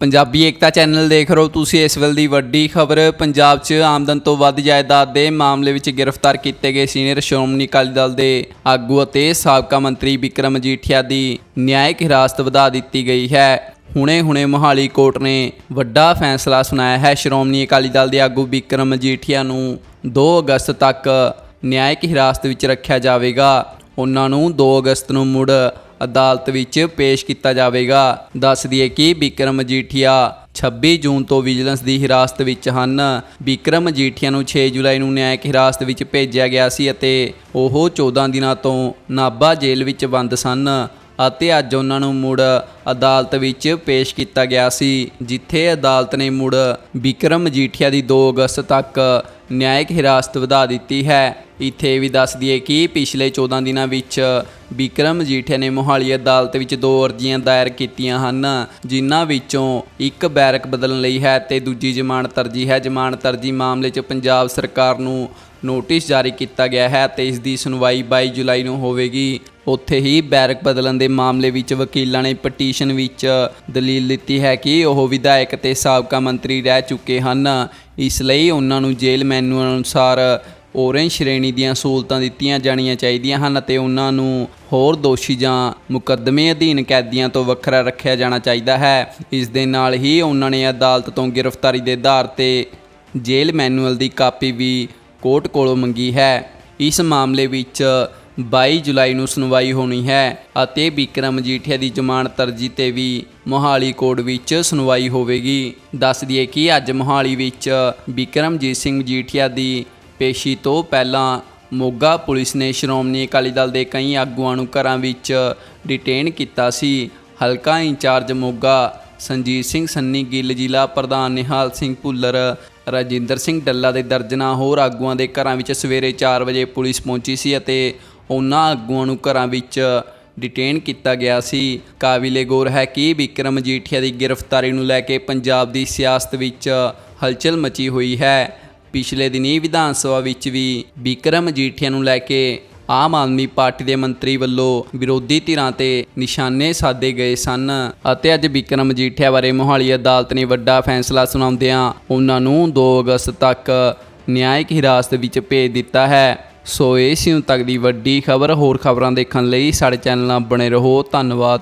ਪੰਜਾਬੀ ਏਕਤਾ channel ਦੇਖ ਰਹੇ ਹੋ ਤੁਸੀਂ ਇਸ ਵੇਲੇ ਦੀ ਵੱਡੀ ਖਬਰ। ਪੰਜਾਬ 'ਚ ਆਮਦਨ ਤੋਂ ਵੱਧ ਜਾਇਦਾਦ ਦੇ ਮਾਮਲੇ ਵਿੱਚ ਗ੍ਰਿਫਤਾਰ ਕੀਤੇ ਗਏ ਸੀਨੀਅਰ ਸ਼੍ਰੋਮਣੀ ਅਕਾਲੀ ਦਲ ਦੇ ਆਗੂ ਅਤੇ ਸਾਬਕਾ ਮੰਤਰੀ ਵਿਕਰਮ ਮਜੀਠੀਆ ਦੀ ਨਿਆਇਕ ਹਿਰਾਸਤ ਵਧਾ ਦਿੱਤੀ ਗਈ ਹੈ। ਹੁਣੇ-ਹੁਣੇ ਮੋਹਾਲੀ ਕੋਰਟ ਨੇ ਵੱਡਾ ਫੈਸਲਾ ਸੁਣਾਇਆ ਹੈ। ਸ਼੍ਰੋਮਣੀ ਅਕਾਲੀ ਦਲ ਦੇ ਆਗੂ ਵਿਕਰਮ ਮਜੀਠੀਆ ਨੂੰ 2 ਅਗਸਤ ਤੱਕ ਨਿਆਇਕ ਹਿਰਾਸਤ ਵਿੱਚ ਰੱਖਿਆ ਜਾਵੇਗਾ। ਉਹਨਾਂ ਨੂੰ 2 ਅਗਸਤ ਨੂੰ ਮੁੜ ਅਦਾਲਤ ਵਿੱਚ ਪੇਸ਼ ਕੀਤਾ ਜਾਵੇਗਾ। ਦੱਸ ਦਈਏ ਕਿ ਵਿਕਰਮ ਮਜੀਠੀਆ 26 ਜੂਨ ਤੋਂ ਵਿਜੀਲੈਂਸ ਦੀ ਹਿਰਾਸਤ ਵਿੱਚ ਹਨ। ਵਿਕਰਮ ਮਜੀਠੀਆ ਨੂੰ 6 ਜੁਲਾਈ ਨੂੰ ਨਿਆਇਕ ਹਿਰਾਸਤ ਵਿੱਚ ਭੇਜਿਆ ਗਿਆ ਸੀ ਅਤੇ ਉਹ 14 ਦਿਨਾਂ ਤੋਂ ਨਾਭਾ ਜੇਲ੍ਹ ਵਿੱਚ ਬੰਦ ਸਨ ਅਤੇ ਅੱਜ ਉਹਨਾਂ ਨੂੰ ਮੁੜ ਅਦਾਲਤ ਵਿੱਚ ਪੇਸ਼ ਕੀਤਾ ਗਿਆ ਸੀ, ਜਿੱਥੇ ਅਦਾਲਤ ਨੇ ਮੁੜ ਵਿਕਰਮ ਮਜੀਠੀਆ ਦੀ 2 ਅਗਸਤ ਤੱਕ ਨਿਆਇਕ ਹਿਰਾਸਤ ਵਧਾ ਦਿੱਤੀ ਹੈ। ਇੱਥੇ ਵੀ ਦੱਸ ਦਈਏ ਕਿ ਪਿਛਲੇ 14 ਦਿਨਾਂ ਵਿੱਚ ਵਿਕਰਮ ਮਜੀਠੀਆ ਨੇ ਮੋਹਾਲੀ ਅਦਾਲਤ ਵਿੱਚ ਦੋ ਅਰਜ਼ੀਆਂ ਦਾਇਰ ਕੀਤੀਆਂ ਹਨ, ਜਿਨ੍ਹਾਂ ਵਿੱਚੋਂ ਇੱਕ ਬੈਰਕ ਬਦਲਣ ਲਈ ਹੈ ਤੇ ਦੂਜੀ ਜ਼ਮਾਨਤ ਅਰਜ਼ੀ ਹੈ। ਜ਼ਮਾਨਤ ਅਰਜ਼ੀ ਮਾਮਲੇ 'ਚ ਪੰਜਾਬ ਸਰਕਾਰ ਨੂੰ ਨੋਟਿਸ ਜਾਰੀ ਕੀਤਾ ਗਿਆ ਹੈ ਤੇ ਇਸ ਦੀ ਸੁਣਵਾਈ 22 ਜੁਲਾਈ ਨੂੰ ਹੋਵੇਗੀ। ਉੱਥੇ ਹੀ ਬੈਰਕ ਬਦਲਣ ਦੇ ਮਾਮਲੇ ਵਿੱਚ ਵਕੀਲਾਂ ਨੇ ਪਟੀਸ਼ਨ ਵਿੱਚ ਦਲੀਲ ਦਿੱਤੀ ਹੈ ਕਿ ਉਹ ਵਿਧਾਇਕ ਤੇ ਸਾਬਕਾ ਮੰਤਰੀ ਰਹਿ ਚੁੱਕੇ ਹਨ। ਇਸ ਲਈ ਉਹਨਾਂ ਨੂੰ ਜੇਲ੍ਹ ਮੈਨੂਅਲ ਅਨੁਸਾਰ ਔਰੇਂਜ ਸ਼੍ਰੇਣੀ ਦੀਆਂ ਸਹੂਲਤਾਂ ਦਿੱਤੀਆਂ ਜਾਣੀਆਂ ਚਾਹੀਦੀਆਂ ਹਨ ਅਤੇ ਉਹਨਾਂ ਨੂੰ ਹੋਰ ਦੋਸ਼ੀ ਜਾਂ ਮੁਕੱਦਮੇ ਅਧੀਨ ਕੈਦੀਆਂ ਤੋਂ ਵੱਖਰਾ ਰੱਖਿਆ ਜਾਣਾ ਚਾਹੀਦਾ ਹੈ। ਇਸ ਦੇ ਨਾਲ ਹੀ ਉਹਨਾਂ ਨੇ ਅਦਾਲਤ ਤੋਂ ਗ੍ਰਿਫਤਾਰੀ ਦੇ ਆਧਾਰ ਤੇ ਜੇਲ੍ਹ ਮੈਨੂਅਲ ਦੀ ਕਾਪੀ ਵੀ ਕੋਰਟ ਕੋਲੋਂ ਮੰਗੀ ਹੈ। ਇਸ ਮਾਮਲੇ ਵਿੱਚ 22 ਜੁਲਾਈ ਨੂੰ ਸੁਣਵਾਈ ਹੋਣੀ ਹੈ ਅਤੇ ਵਿਕਰਮ ਮਜੀਠੀਆ ਦੀ ਜ਼ਮਾਨਤ ਅਰਜ਼ੀ ਤੇ ਵੀ ਮੋਹਾਲੀ ਕੋਰਟ ਵਿੱਚ ਸੁਣਵਾਈ ਹੋਵੇਗੀ। ਦੱਸ ਦਈਏ ਕਿ ਅੱਜ ਮੋਹਾਲੀ ਵਿੱਚ ਵਿਕਰਮਜੀਤ ਸਿੰਘ ਮਜੀਠੀਆ ਦੀ ਪੇਸ਼ੀ ਤੋਂ ਪਹਿਲਾਂ ਮੋਗਾ ਪੁਲਿਸ ਨੇ ਸ਼੍ਰੋਮਣੀ ਅਕਾਲੀ ਦਲ ਦੇ ਕਈ ਆਗੂਆਂ ਨੂੰ ਘਰਾਂ ਵਿੱਚ ਡਿਟੇਨ ਕੀਤਾ ਸੀ। ਹਲਕਾ ਇੰਚਾਰਜ ਮੋਗਾ ਸੰਜੀਤ ਸਿੰਘ ਸੰਨੀ ਗਿੱਲ, ਜ਼ਿਲ੍ਹਾ ਪ੍ਰਧਾਨ ਨਿਹਾਲ ਸਿੰਘ ਭੁੱਲਰ, ਰਾਜਿੰਦਰ ਸਿੰਘ ਡੱਲਾ ਦੇ ਦਰਜਨਾ ਹੋਰ ਆਗੂਆਂ ਦੇ ਘਰਾਂ ਵਿੱਚ ਸਵੇਰੇ 4 ਵਜੇ ਪੁਲਿਸ ਪਹੁੰਚੀ ਸੀ ਅਤੇ ਉਹਨਾਂ ਆਗੂਆਂ ਨੂੰ ਘਰਾਂ ਵਿੱਚ ਡਿਟੇਨ ਕੀਤਾ ਗਿਆ ਸੀ। ਕਾਬਿਲੇ ਗੌਰ ਹੈ ਕਿ ਵਿਕਰਮ ਮਜੀਠੀਆ ਦੀ ਗ੍ਰਿਫਤਾਰੀ ਨੂੰ ਲੈ ਕੇ ਪੰਜਾਬ ਦੀ ਸਿਆਸਤ ਵਿੱਚ ਹਲਚਲ ਮਚੀ ਹੋਈ ਹੈ। ਪਿਛਲੇ ਦਿਨੀ ਵਿਧਾਨ ਸਭਾ ਵਿੱਚ ਵੀ ਵਿਕਰਮ ਮਜੀਠੀਆ ਨੂੰ ਲੈ ਕੇ ਆਮ ਆਦਮੀ ਪਾਰਟੀ ਦੇ ਮੰਤਰੀ ਵੱਲੋਂ ਵਿਰੋਧੀ ਧਿਰਾਂ ਤੇ ਨਿਸ਼ਾਨੇ ਸਾਧੇ ਗਏ ਸਨ ਅਤੇ ਅੱਜ ਵਿਕਰਮ ਮਜੀਠੀਆ ਬਾਰੇ ਮੋਹਾਲੀ ਅਦਾਲਤ ਨੇ ਵੱਡਾ ਫੈਸਲਾ ਸੁਣਾਉਂਦਿਆਂ ਉਹਨਾਂ ਨੂੰ 2 ਅਗਸਤ ਤੱਕ ਨਿਆਇਕ ਹਿਰਾਸਤ ਵਿੱਚ ਭੇਜ ਦਿੱਤਾ ਹੈ। ਸੋ ਇਹ ਸੀ ਹੁਣ ਤੱਕ ਦੀ ਵੱਡੀ ਖਬਰ। ਹੋਰ ਖਬਰਾਂ ਦੇਖਣ ਲਈ ਸਾਡੇ ਚੈਨਲ ਨਾਲ ਬਣੇ ਰਹੋ। ਧੰਨਵਾਦ।